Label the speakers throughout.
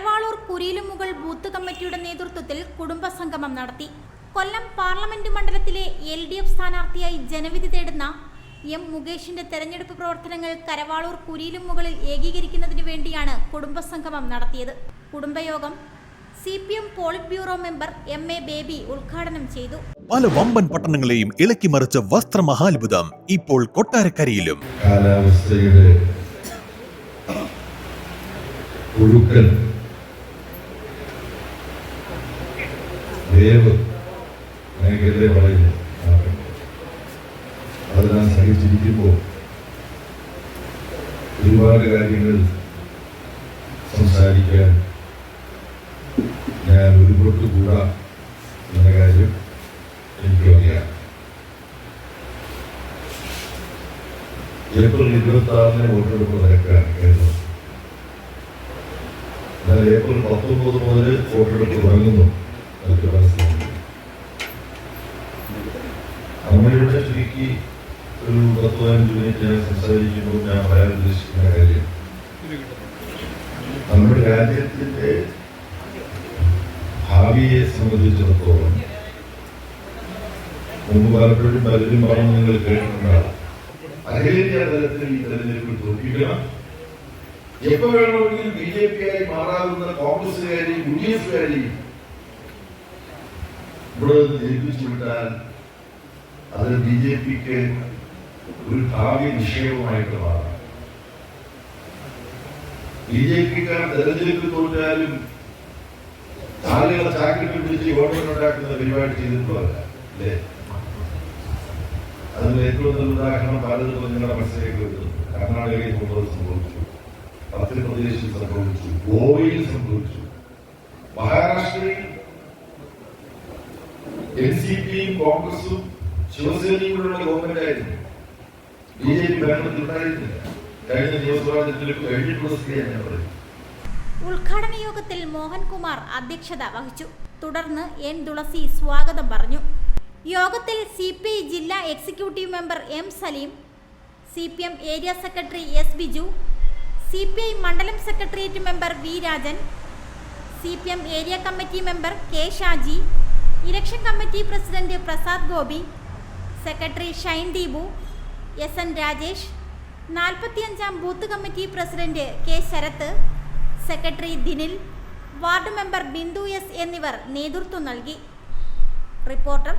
Speaker 1: Karavaloor കുരിയിലുമുകൾ booth കമ്മിറ്റിയുടെ നേതൃത്വത്തിൽ കുടുംബ സംഗമം നടത്തി. കൊല്ലം പാർലമെന്റ് മണ്ഡലത്തിലെ എൽ ഡി എഫ് സ്ഥാനാർത്ഥിയായി ജനവിധി തേടുന്ന എം മുകേഷിന്റെ തെരഞ്ഞെടുപ്പ് പ്രവർത്തനങ്ങൾ കരവാളൂർ കുരിയിലും മുകളിൽ ഏകീകരിക്കുന്നതിനു വേണ്ടിയാണ് കുടുംബസംഗമം നടത്തിയത്. കുടുംബയോഗം C P M politburo member M A Baby ഉദ്ഘാടനം ചെയ്തു.
Speaker 2: പല വമ്പൻ പട്ടണങ്ങളെയും ഇളക്കി മറിച്ച വസ്ത്രമഹാത്ഭുതം ഇപ്പോൾ കൊട്ടാരക്കരയിലും.
Speaker 3: കാലാവസ്ഥയുടെ ഒഴുക്കൽ വേവ് അങ്ങനെയൊക്കെയല്ലേ പറയുന്നു അത് ഞാൻ സഹിച്ചിരിക്കുമ്പോൾ ഒരുപാട് കാര്യങ്ങൾ സംസാരിക്കാൻ ഞാൻ ഒരുപാട് കൂടാ എന്ന കാര്യം എനിക്കറിയാം ഏപ്രിൽ ഇരുപത്തി ആറിന് വോട്ടെടുപ്പ് നടക്കുകയാണ് കേരളം. എന്നാൽ ഏപ്രിൽ പത്തൊമ്പത് മുതൽ വോട്ടെടുപ്പ് തുടങ്ങുന്നു. അമ്മയുടെ ചുരുക്കി ഒരു പത്ത് പതിനഞ്ച് മിനിറ്റ് ഞാൻ സംസാരിക്കുമ്പോൾ ഞാൻ പറയാൻ ഉദ്ദേശിക്കുന്ന കാര്യം. നമ്മുടെ രാജ്യത്തിന്റെ ഭാവിയെ സംബന്ധിച്ചിടത്തോളം മുമ്പ് നിങ്ങൾ കേട്ടിട്ടുണ്ടാകും അഖിലേന്ത്യാ തലത്തിൽ ഈ തെരഞ്ഞെടുപ്പിൽ തോൽപ്പിക്കണം. എപ്പോ വേണമെങ്കിലും ബി ജെ പി ആയി മാറാവുന്ന കോൺഗ്രസുകാരെയും യു ഡി എഫുകാരെയും ഇവിടെ ജയിപ്പിച്ചു അത് ബി ജെ പിക്ക് ഒരു ഭാവി നിക്ഷേപമായിട്ട് മാറാം. ബി ജെ പിക്കാർ തെരഞ്ഞെടുപ്പ് തോറ്റാലും ആളുകളെ ചാക്കിട്ട് പിടിച്ച് ഗവൺമെന്റ് പരിപാടി ചെയ്തിട്ടുള്ളതല്ല അല്ലേ? അതിന് ഏറ്റവും നല്ല ഉദാഹരണം പലതും നിങ്ങളുടെ മനസ്സിലേക്ക് വരുന്നു കർണാടകയിൽ മുമ്പ് സംഭവിച്ചു. മധ്യപ്രദേശിൽ സംഭവിച്ചു ഗോവയിൽ സംഭവിച്ചു. മഹാരാഷ്ട്രയിൽ എൻ സി പിയും കോൺഗ്രസും ശിവസേനയും കൂടെയുള്ള ഗവൺമെന്റ് ആയിരുന്നു ബി ജെ പി ഭരണത്തിൽ ഉണ്ടായിരുന്നില്ല കഴിഞ്ഞ നിയമസഭാ തെരഞ്ഞെടുപ്പ് കഴിഞ്ഞിട്ടുള്ള ഞാൻ പറയുന്നത്
Speaker 1: ഉദ്ഘാടന യോഗത്തിൽ മോഹൻകുമാർ അധ്യക്ഷത വഹിച്ചു. തുടർന്ന് എൻ തുളസി സ്വാഗതം പറഞ്ഞു. യോഗത്തിൽ സി പി ജില്ലാ executive member M Salim C P M area secretary S Biju C P I മണ്ഡലം secretariat member V Rajan C P M area committee member K Shaji election committee president Prasad Gopi secretary Shine Deepu S N Rajesh നാൽപ്പത്തിയഞ്ചാം booth committee president K Sarath secretary Dinil ward member Bindu S എന്നിവർ നേതൃത്വം നൽകി. Reporter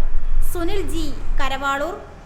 Speaker 1: Sunil G Karavaloor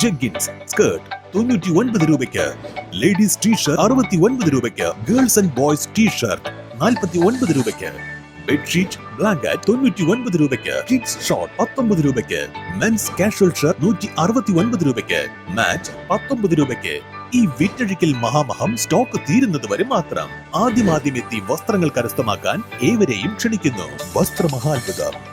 Speaker 2: jeggings skirt തൊണ്ണൂറ്റി ഒൻപത് രൂപയ്ക്ക്. Ladies T shirt അറുപത്തി ഒൻപത് രൂപയ്ക്ക്. Girls and boys T shirt നാൽപ്പത്തി ഒൻപത് രൂപയ്ക്ക് ബെഡ്ഷീറ്റ് ബ്ലാങ്കറ്റ് തൊണ്ണൂറ്റി ഒൻപത് രൂപയ്ക്ക്. കിഡ്സ് ഷോർട്ട് പത്തൊമ്പത് രൂപയ്ക്ക്. മെൻസ് കാഷ്വൽ ഷർട്ട് നൂറ്റി അറുപത്തി ഒൻപത് രൂപയ്ക്ക്. മാറ്റ് പത്തൊമ്പത് രൂപയ്ക്ക്. ഈ വിറ്റഴിക്കൽ മഹാമഹം സ്റ്റോക്ക് തീരുന്നത് വരെ മാത്രം. ആദ്യമാദ്യം എത്തി വസ്ത്രങ്ങൾ കരസ്ഥമാക്കാൻ ഏവരെയും ക്ഷണിക്കുന്നു. വസ്ത്രമഹാത്ഭുതം.